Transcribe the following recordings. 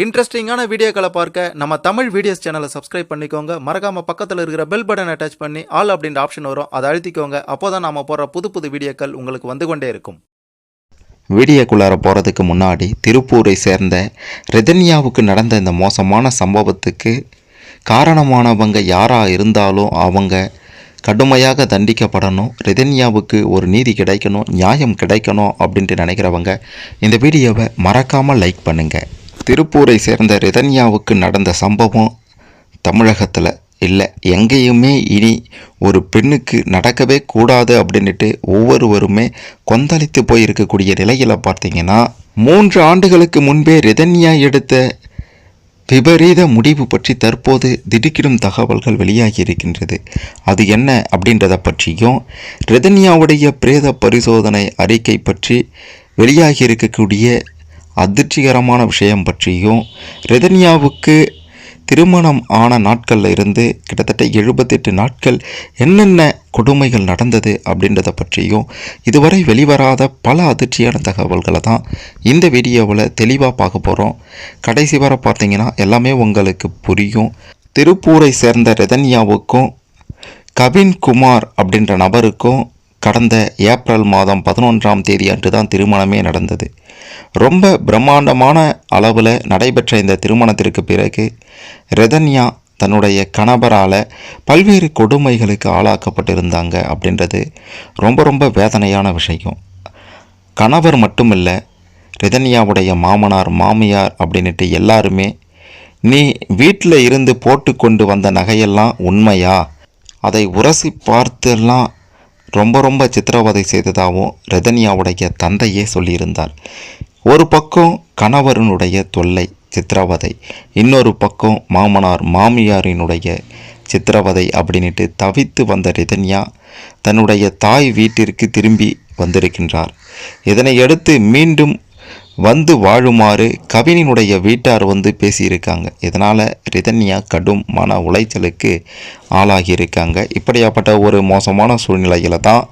இன்ட்ரெஸ்டிங்கான வீடியோக்களை பார்க்க நம்ம தமிழ் வீடியோஸ் சேனலை சப்ஸ்கிரைப் பண்ணிக்கோங்க. மறக்காம பக்கத்தில் இருக்கிற பெல் பட்டன் அட்டாச் பண்ணி ஆல் அப்படின்ற ஆப்ஷன் வரும். அதை அழுத்திக்கோங்க. அப்போதான் நாம போடுற புது புது வீடியோக்கள் உங்களுக்கு வந்து கொண்டே இருக்கும். வீடியோக்குள்ளார போகிறதுக்கு முன்னாடி திருப்பூரை சேர்ந்த ரிதன்யாவுக்கு நடந்த இந்த மோசமான சம்பவத்துக்கு காரணமானவங்க யாராக இருந்தாலும் அவங்க கடுமையாக தண்டிக்கப்படணும். ரிதன்யாவுக்கு ஒரு நீதி கிடைக்கணும் நியாயம் கிடைக்கணும் அப்படின்ட்டு நினைக்கிறவங்க இந்த வீடியோவை மறக்காமல் லைக் பண்ணுங்கள் திருப்பூரை சேர்ந்த ரிதன்யாவுக்கு நடந்த சம்பவம் தமிழகத்தில் இல்லை. எங்கேயுமே இனி ஒரு பெண்ணுக்கு நடக்கவே கூடாது அப்படின்ட்டு ஒவ்வொருவருமே கொந்தளித்து போயிருக்கக்கூடிய நிலையில் பார்த்தீங்கன்னா மூன்று ஆண்டுகளுக்கு முன்பே ரிதன்யா எடுத்த விபரீத முடிவு பற்றி தற்போது திடுக்கிடும் தகவல்கள் வெளியாகி இருக்கின்றது. அது என்ன அப்படின்றத பற்றியும் ரிதன்யாவுடைய பிரேத பரிசோதனை அறிக்கை பற்றி வெளியாகி இருக்கக்கூடிய அதிர்ச்சிகரமான விஷயம் பற்றியும் ரிதன்யாவுக்கு திருமணம் ஆன நாட்களில் இருந்து கிட்டத்தட்ட எழுபத்தெட்டு நாட்கள் என்னென்ன கொடுமைகள் நடந்தது அப்படின்றத பற்றியும் இதுவரை வெளிவராத பல அதிர்ச்சியான தகவல்களை தான் இந்த வீடியோவில் தெளிவாக பார்க்க போகிறோம் கடைசி வரை பார்த்தீங்கன்னா எல்லாமே உங்களுக்கு புரியும். திருப்பூரை சேர்ந்த ரெதன்யாவுக்கும் கவின் குமார் அப்படின்ற நபருக்கும் கடந்த ஏப்ரல் மாதம் பதினொன்றாம் தேதி அன்று தான் திருமணமே நடந்தது. ரொம்ப பிரம்மாண்டமான அளவில் நடைபெற்ற இந்த திருமணத்திற்கு பிறகு ரெதன்யா தன்னுடைய கணவரால் பல்வேறு கொடுமைகளுக்கு ஆளாக்கப்பட்டிருந்தாங்க அப்படின்றது ரொம்ப ரொம்ப வேதனையான விஷயம். கணவர் மட்டுமில்லை ரிதன்யாவுடைய மாமனார் மாமியார் அப்படின்ட்டு எல்லாருமே நீ வீட்டில் இருந்து போட்டு கொண்டு வந்த நகையெல்லாம் உண்மையா? அதை உரசி பார்த்தெல்லாம் ரொம்ப ரொம்ப சித்திரவதை செய்ததாகவும் ரெதன்யாவுடைய தந்தையே சொல்லியிருந்தார். ஒரு பக்கம் கணவரனுடைய தொல்லை சித்திரவதை. இன்னொரு பக்கம் மாமனார் மாமியாரினுடைய சித்திரவதை அப்படின்ட்டு தவித்து வந்த ரிதன்யா தன்னுடைய தாய் வீட்டிற்கு திரும்பி வந்திருக்கின்றார். இதனை அடுத்து மீண்டும் வந்து வாழுமாறு கவினினுடைய வீட்டார் வந்து பேசியிருக்காங்க. இதனால் ரிதன்யா கடும் மன உளைச்சலுக்கு ஆளாகியிருக்காங்க. இப்படியாப்பட்ட ஒரு மோசமான சூழ்நிலையில் தான்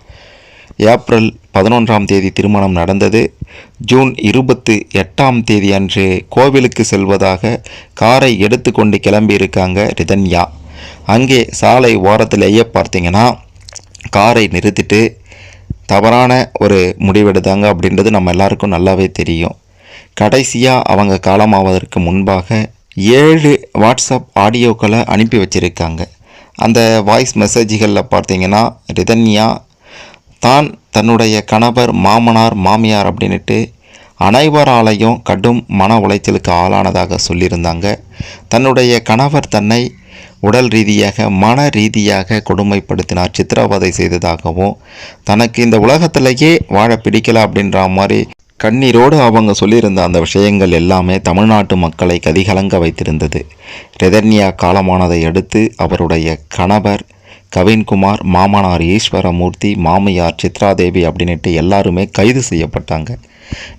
ஏப்ரல் பதினொன்றாம் தேதி திருமணம் நடந்தது. ஜூன் இருபத்து எட்டாம் தேதி அன்று கோவிலுக்கு செல்வதாக காரை எடுத்துக்கொண்டு கிளம்பியிருக்காங்க ரிதன்யா. அங்கே சாலை ஓரத்திலேயே பார்த்தீங்கன்னா காரை நிறுத்திட்டு தவறான ஒரு முடிவெடுத்தாங்க அப்படின்றது நம்ம எல்லாருக்கும் நல்லாவே தெரியும். கடைசியாக அவங்க காலமாவதற்கு முன்பாக ஏழு வாட்ஸ்அப் ஆடியோக்களை அனுப்பி வச்சுருக்காங்க. அந்த வாய்ஸ் மெசேஜ்களில் பார்த்தீங்கன்னா ரிதன்யா தான் தன்னுடைய கணவர் மாமனார் மாமியார் அப்படின்ட்டு அனைவராலையும் கடும் மன உளைச்சலுக்கு ஆளானதாக சொல்லியிருந்தாங்க. தன்னுடைய கணவர் தன்னை உடல் ரீதியாக மன ரீதியாக கொடுமைப்படுத்தினார். சித்திரவதை செய்ததாகவும் தனக்கு இந்த உலகத்திலேயே வாழ பிடிக்கல அப்படின்ற மாதிரி கண்ணீரோடு அவங்க சொல்லியிருந்த அந்த விஷயங்கள் எல்லாமே தமிழ்நாட்டு மக்களை கதிகலங்க வைத்திருந்தது. ரெதன்யா காலமானதை அடுத்து அவருடைய கணவர் கவின்குமார் மாமனார் ஈஸ்வரமூர்த்தி மாமியார் சித்ராதேவி அப்படின்ட்டு எல்லாருமே கைது செய்யப்பட்டாங்க.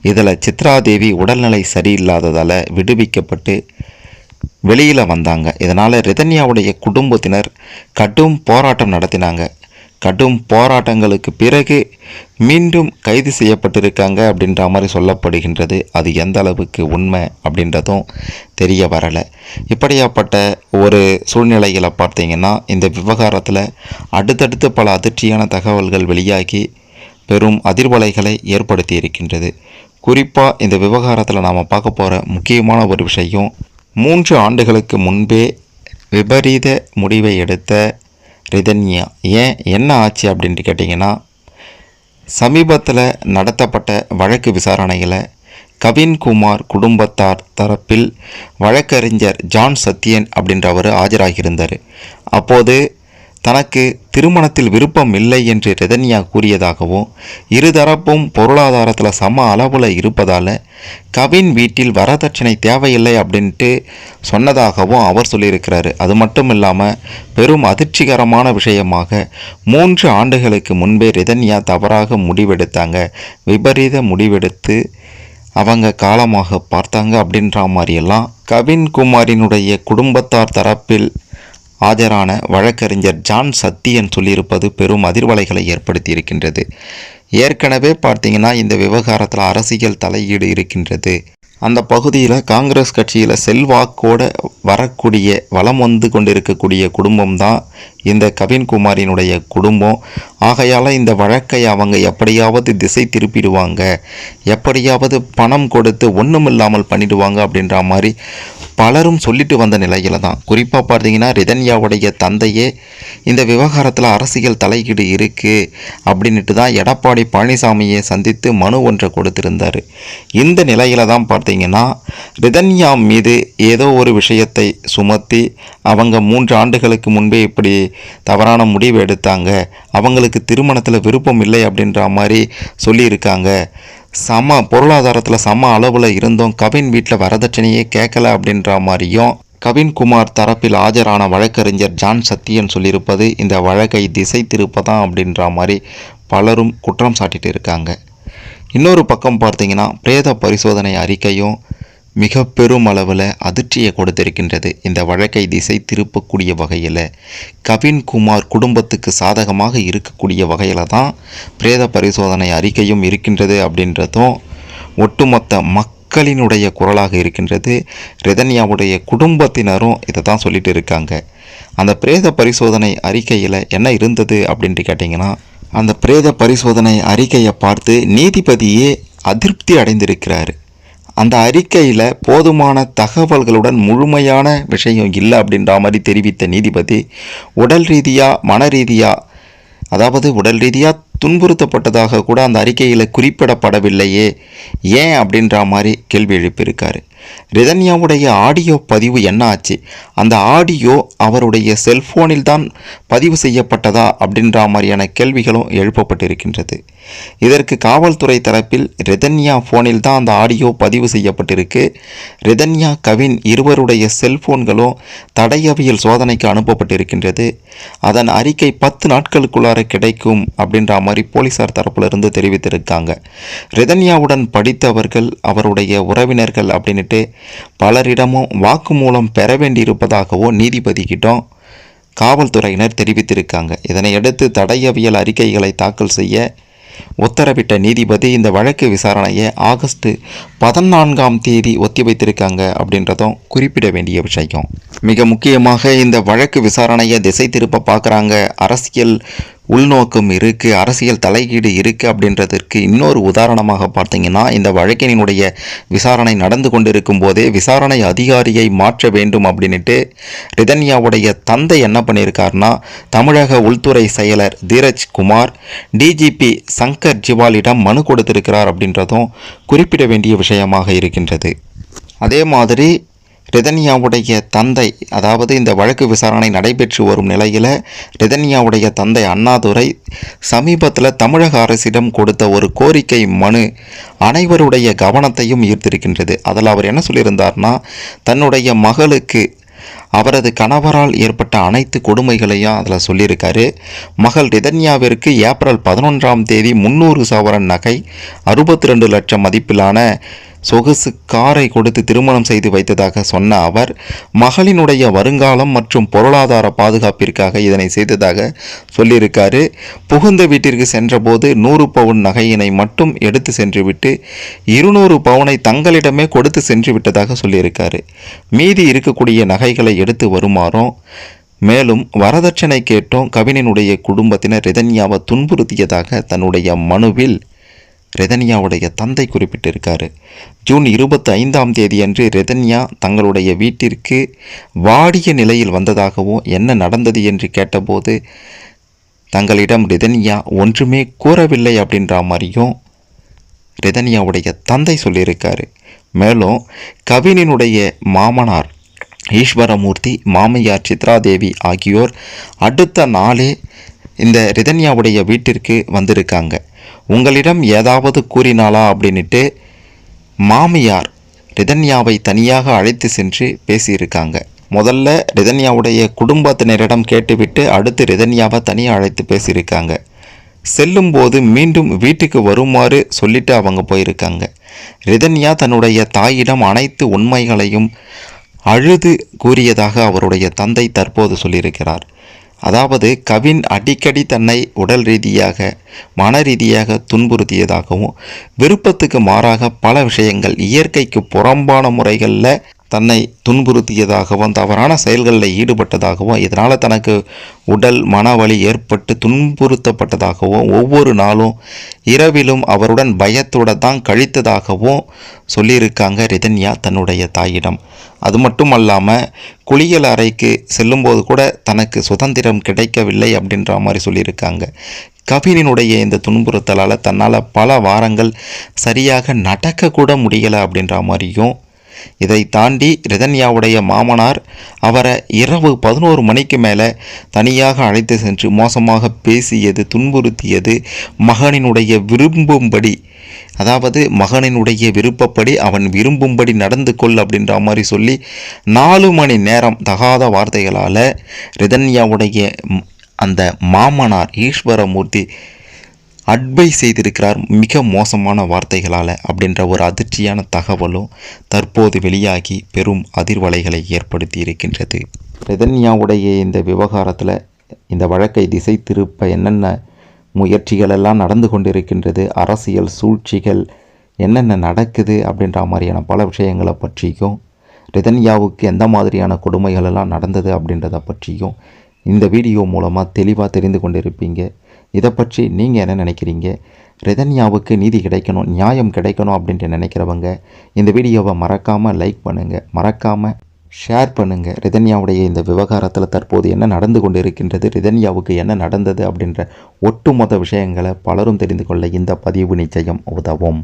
இதில் சித்ராதேவி உடல்நிலை சரியில்லாததால் விடுவிக்கப்பட்டு வெளியில் வந்தாங்க. இதனால் ரிதன்யாவுடைய குடும்பத்தினர் கடும் போராட்டம் நடத்தினாங்க. கடும் போராட்டங்களுக்கு பிறகு மீண்டும் கைது செய்யப்பட்டிருக்காங்க அப்படின்ற மாதிரி சொல்லப்படுகின்றது. அது எந்த அளவுக்கு உண்மை அப்படின்றதும் தெரிய வரலை. இப்படியாப்பட்ட ஒரு சூழ்நிலைகளை பார்த்தீங்கன்னா இந்த விவகாரத்தில் அடுத்தடுத்து பல அதிர்ச்சியான தகவல்கள் வெளியாகி பெரும் அதிர்வலைகளை ஏற்படுத்தி இருக்கின்றது. குறிப்பாக இந்த விவகாரத்தில் நாம் பார்க்க போகிற முக்கியமான ஒரு விஷயம் மூன்று ஆண்டுகளுக்கு முன்பே விபரீத முடிவை எடுத்த ரிதன்யா ஏன் என்ன ஆச்சு அப்படின்ட்டு கேட்டிங்கன்னா சமீபத்தில் நடத்தப்பட்ட வழக்கு விசாரணையில் கவின்குமார் குடும்பத்தார் தரப்பில் வழக்கறிஞர் ஜான் சத்யன் அப்படின்றவர் ஆஜராகியிருந்தார். அப்போது தனக்கு திருமணத்தில் விருப்பம் இல்லை என்று ரெதன்யா கூறியதாகவும் இருதரப்பும் பொருளாதாரத்தில் சம அளவில் இருப்பதால் கவின் வீட்டில் வரதட்சணை தேவையில்லை அப்படின்ட்டு சொன்னதாகவும் அவர் சொல்லியிருக்கிறாரு. அது மட்டும் இல்லாமல் பெரும் அதிர்ச்சிகரமான விஷயமாக மூன்று ஆண்டுகளுக்கு முன்பே ரெதன்யா தவறாக முடிவெடுத்தாங்க. விபரீத முடிவெடுத்து அவங்க காலமாக பார்த்தாங்க அப்படின்ற மாதிரியெல்லாம் கவின் குமாரினுடைய குடும்பத்தார் தரப்பில் ஆஜரான வழக்கறிஞர் ஜான் சத்தியன் சொல்லியிருப்பது பெரும் அதிர்வலைகளை ஏற்படுத்தி இருக்கின்றது ஏற்கனவே பார்த்தீங்கன்னா இந்த விவகாரத்தில் அரசியல் தலையீடு இருக்கின்றது. அந்த பகுதியில் காங்கிரஸ் கட்சியில் செல்வாக்கோட வரக்கூடிய வளம் வந்து கொண்டிருக்கக்கூடிய குடும்பம் தான் இந்த கவின்குமாரினுடைய குடும்பம். ஆகையால் இந்த வழக்கை அவங்க எப்படியாவது திசை திருப்பிடுவாங்க எப்படியாவது பணம் கொடுத்து ஒன்றுமில்லாமல் பண்ணிடுவாங்க அப்படின்ற மாதிரி பலரும் சொல்லிட்டு வந்த நிலையில தான் குறிப்பாக பார்த்தீங்கன்னா ரிதன்யாவுடைய தந்தையே இந்த விவகாரத்தில் அரசியல் தலையீடு இருக்குது அப்படின்ட்டு தான் எடப்பாடி பழனிசாமியை சந்தித்து மனு ஒன்றை கொடுத்திருந்தார். இந்த நிலையில தான் பார்த்தீங்கன்னா ரிதன்யா மீது ஏதோ ஒரு விஷயத்தை சுமத்தி அவங்க மூன்று ஆண்டுகளுக்கு முன்பே இப்படி தவறான முடிவு எடுத்தாங்க. அவங்களுக்கு திருமணத்தில் விருப்பம் இல்லை அப்படின்ற மாதிரி சொல்லியிருக்காங்க. சம பொருளாதாரத்தில் சம அளவில் இருந்தும். கவின் வீட்டில் வரதட்சணையே கேட்கல அப்படின்ற மாதிரியும் கவின்குமார் தரப்பில் ஆஜரான வழக்கறிஞர் ஜான் சத்தியன் சொல்லியிருப்பது இந்த வழக்கை திசை திருப்பதான் அப்படின்ற மாதிரி பலரும் குற்றம் சாட்டிட்டு இருக்காங்க. இன்னொரு பக்கம் பார்த்தீங்கன்னா பிரேத பரிசோதனை அறிக்கையும் மிக பெரும் அளவில் அதிர்ச்சியை கொடுத்திருக்கின்றது. இந்த வழக்கை திசை திருப்பக்கூடிய வகையில் கவின்குமார் குடும்பத்துக்கு சாதகமாக இருக்கக்கூடிய வகையில் தான் பிரேத பரிசோதனை அறிக்கையும் இருக்கின்றது அப்படின்றதும் ஒட்டுமொத்த மக்களினுடைய குரலாக இருக்கின்றது. ரிதன்யாவுடைய குடும்பத்தினரும் இதை தான் சொல்லிட்டு இருக்காங்க. அந்த பிரேத பரிசோதனை அறிக்கையில் என்ன இருந்தது அப்படின்ட்டு கேட்டிங்கன்னா அந்த பிரேத பரிசோதனை அறிக்கையை பார்த்து நீதிபதியே அதிருப்தி அடைந்திருக்கிறாரு. அந்த அறிக்கையில் போதுமான தகவல்களுடன் முழுமையான விஷயம் இல்லை அப்படின்ற மாதிரி தெரிவித்த நீதிபதி உடல் ரீதியாக மன ரீதியாக அதாவது உடல் ரீதியாக துன்புறுத்தப்பட்டதாக கூட அந்த அறிக்கையில் குறிப்பிடப்படவில்லையே ஏன் அப்படின்ற மாதிரி கேள்வி எழுப்பியிருக்காரு. ரிதன்யாவுடைய ஆடியோ பதிவு என்ன ஆச்சு அந்த ஆடியோ அவருடைய செல்ஃபோனில் தான் பதிவு செய்யப்பட்டதா அப்படின்ற மாதிரியான கேள்விகளும் எழுப்பப்பட்டிருக்கின்றது. இதற்கு காவல்துறை தரப்பில் ரிதன்யா ஃபோனில் தான் அந்த ஆடியோ பதிவு செய்யப்பட்டிருக்கு. ரிதன்யா கவின் இருவருடைய செல்போன்களும் தடையவியல் சோதனைக்கு அனுப்பப்பட்டிருக்கின்றது. அதன் அறிக்கை பத்து நாட்களுக்குள்ளார கிடைக்கும் அப்படின்ற மாதிரி போலீசார் தரப்பிலிருந்து தெரிவித்திருக்காங்க. ரிதன்யாவுடன் படித்தவர்கள் அவருடைய உறவினர்கள் அப்படின்னு கேட்டு பலரிடமும் வாக்குமூலம் பெற வேண்டியிருப்பதாகவோ நீதிபதிக்கிட்டும் காவல்துறையினர் தெரிவித்திருக்காங்க. இதனையடுத்து தடையவியல் அறிக்கைகளை தாக்கல் செய்ய உத்தரவிட்ட நீதிபதி இந்த வழக்கு விசாரணையை ஆகஸ்ட் பதினான்காம் தேதி ஒத்திவைத்திருக்காங்க அப்படின்றதும் குறிப்பிட வேண்டிய விஷயம். மிக முக்கியமாக இந்த வழக்கு விசாரணையை திசை திருப்ப பார்க்குறாங்க அரசியல் உள்நோக்கம் இருக்குது அரசியல் தலையீடு இருக்குது அப்படின்றதற்கு இன்னொரு உதாரணமாக பார்த்தீங்கன்னா இந்த வழக்கினுடைய விசாரணை நடந்து கொண்டிருக்கும் போதே விசாரணை அதிகாரியை மாற்ற வேண்டும் அப்படின்ட்டு ரிதன்யாவுடைய தந்தை என்ன பண்ணியிருக்காருனா தமிழக உள்துறை செயலர் தீரஜ் குமார் டிஜிபி சங்கர் ஜிவாலிடம் மனு கொடுத்திருக்கிறார் அப்படின்றதும் குறிப்பிட வேண்டிய விஷயமாக இருக்கின்றது. அதே மாதிரி ரிதன்யாவுடைய தந்தை அதாவது இந்த வழக்கு விசாரணை நடைபெற்று வரும் நிலையில் ரிதன்யாவுடைய தந்தை அண்ணாதுரை சமீபத்தில் தமிழக அரசிடம் கொடுத்த ஒரு கோரிக்கை மனு அனைவருடைய கவனத்தையும் ஈர்த்திருக்கின்றது. அதில் அவர் என்ன சொல்லியிருந்தார்னா தன்னுடைய மகளுக்கு அவரது கணவரால் ஏற்பட்ட அனைத்து கொடுமைகளையும் அதில் சொல்லியிருக்காரு. மகள் ரிதன்யாவிற்கு ஏப்ரல் பதினொன்றாம் தேதி முந்நூறு சவரன் நகை அறுபத்தி ரெண்டு லட்சம் மதிப்பிலான சொகுசு காரை கொடுத்து திருமணம் செய்து வைத்ததாக சொன்ன அவர் மகளினுடைய வருங்காலம் மற்றும் பொருளாதார பாதுகாப்பிற்காக இதனை செய்ததாக சொல்லியிருக்காரு. புகுந்த வீட்டிற்கு சென்றபோது நூறு பவுன் நகையினை மட்டும் எடுத்து சென்றுவிட்டு இருநூறு பவுனை தங்களிடமே கொடுத்து சென்று விட்டதாக சொல்லியிருக்காரு. மீதி இருக்கக்கூடிய நகைகளை எடுத்து வருமாறும் மேலும் வரதட்சணை கேட்டும். கவினினுடைய குடும்பத்தினர் ரிதன்யாவை துன்புறுத்தியதாக தன்னுடைய மனுவில் ரெதன்யாவுடைய தந்தை குறிப்பிட்டிருக்காரு. ஜூன் இருபத்தி ஐந்தாம் தேதியன்று ரெதன்யா தங்களுடைய வீட்டிற்கு வாடிய நிலையில் வந்ததாகவும் என்ன நடந்தது என்று கேட்டபோது தங்களிடம் ரிதன்யா ஒன்றுமே கூறவில்லை அப்படின்ற மாதிரியும் ரிதன்யாவுடைய தந்தை சொல்லியிருக்காரு. மேலும் கவினினுடைய மாமனார் ஈஸ்வரமூர்த்தி மாமையார் சித்ராதேவி ஆகியோர் அடுத்த நாளே இந்த ரிதன்யாவுடைய வீட்டிற்கு வந்திருக்காங்க. உங்களிடம் ஏதாவது கூறினாளா அப்படின்ட்டு மாமியார் ரிதன்யாவை தனியாக அழைத்து சென்று பேசியிருக்காங்க. முதல்ல ரிதன்யாவுடைய குடும்பத்தினரிடம் கேட்டுவிட்டு அடுத்து ரிதன்யாவை தனியாக அழைத்து பேசியிருக்காங்க. செல்லும்போது மீண்டும் வீட்டுக்கு வருமாறு சொல்லிட்டு அவங்க போயிருக்காங்க. ரிதன்யா தன்னுடைய தாயிடம் அனைத்து உண்மைகளையும் அழுது கூறியதாக அவருடைய தந்தை தற்போது சொல்லியிருக்கிறார். அதாவது கவின் அடிக்கடி தன்னை உடல் ரீதியாக மன ரீதியாக துன்புறுத்தியதாகவும் விருப்பத்துக்கு மாறாக பல விஷயங்கள் இயற்கைக்கு புறம்பான முறைகளில் தன்னை துன்புறுத்தியதாகவும் தவறான செயல்களில் ஈடுபட்டதாகவும் இதனால் தனக்கு உடல் மனவழி ஏற்பட்டு துன்புறுத்தப்பட்டதாகவும் ஒவ்வொரு நாளும் இரவிலும் அவருடன் பயத்தோட தான் கழித்ததாகவும் சொல்லியிருக்காங்க ரிதன்யா தன்னுடைய தாயிடம். அது மட்டும் அல்லாமல் குளியல் அறைக்கு செல்லும்போது கூட தனக்கு சுதந்திரம் கிடைக்கவில்லை அப்படின்ற மாதிரி சொல்லியிருக்காங்க. கவினினுடைய இந்த துன்புறுத்தலால் தன்னால் பல வாரங்கள் சரியாக நடக்கக்கூட முடியலை அப்படின்ற மாதிரியும் இதை தாண்டி ரிதன்யாவுடைய மாமனார் அவரை இரவு பதினோரு மணிக்கு மேலே தனியாக அழைத்து சென்று மோசமாக பேசியது துன்புறுத்தியது மகனினுடைய விரும்பும்படி அதாவது மகனினுடைய விருப்பப்படி அவன் விரும்பும்படி நடந்து கொள் அப்படின்ற மாதிரி சொல்லி நாலு மணி நேரம் தகாத வார்த்தைகளால் ரிதன்யாவுடைய அந்த மாமனார் ஈஸ்வரமூர்த்தி அட்வைஸ் செய்திருக்கிறார் மிக மோசமான வார்த்தைகளால் அப்படின்ற ஒரு அதிர்ச்சியான தகவலும் தற்போது வெளியாகி பெரும் அதிர்வலைகளை ஏற்படுத்தி இருக்கின்றது ரெதன்யாவுடைய இந்த விவகாரத்தில் இந்த வழக்கை திசை திருப்ப என்னென்ன முயற்சிகள் எல்லாம் நடந்து கொண்டிருக்கின்றது அரசியல் சூழ்ச்சிகள் என்னென்ன நடக்குது அப்படின்ற மாதிரியான பல விஷயங்களை பற்றியும் ரிதன்யாவுக்கு எந்த மாதிரியான கொடுமைகள் எல்லாம் நடந்தது அப்படின்றத பற்றியும் இந்த வீடியோ மூலமாக தெளிவாக தெரிந்து கொண்டிருப்பீங்க. இதை பற்றி நீங்கள் என்ன நினைக்கிறீங்க? ரிதன்யாவுக்கு நீதி கிடைக்கணும் நியாயம் கிடைக்கணும் அப்படின்ட்டு நினைக்கிறவங்க இந்த வீடியோவை மறக்காமல் லைக் பண்ணுங்கள் மறக்காமல் ஷேர் பண்ணுங்கள் ரிதன்யாவுடைய இந்த விவகாரத்தில் தற்போது என்ன நடந்து கொண்டு இருக்கின்றது ரிதன்யாவுக்கு என்ன நடந்தது அப்படின்ற ஒட்டுமொத்த விஷயங்களை பலரும் தெரிந்து கொள்ள இந்த பதிவு நிச்சயம் உதவும்.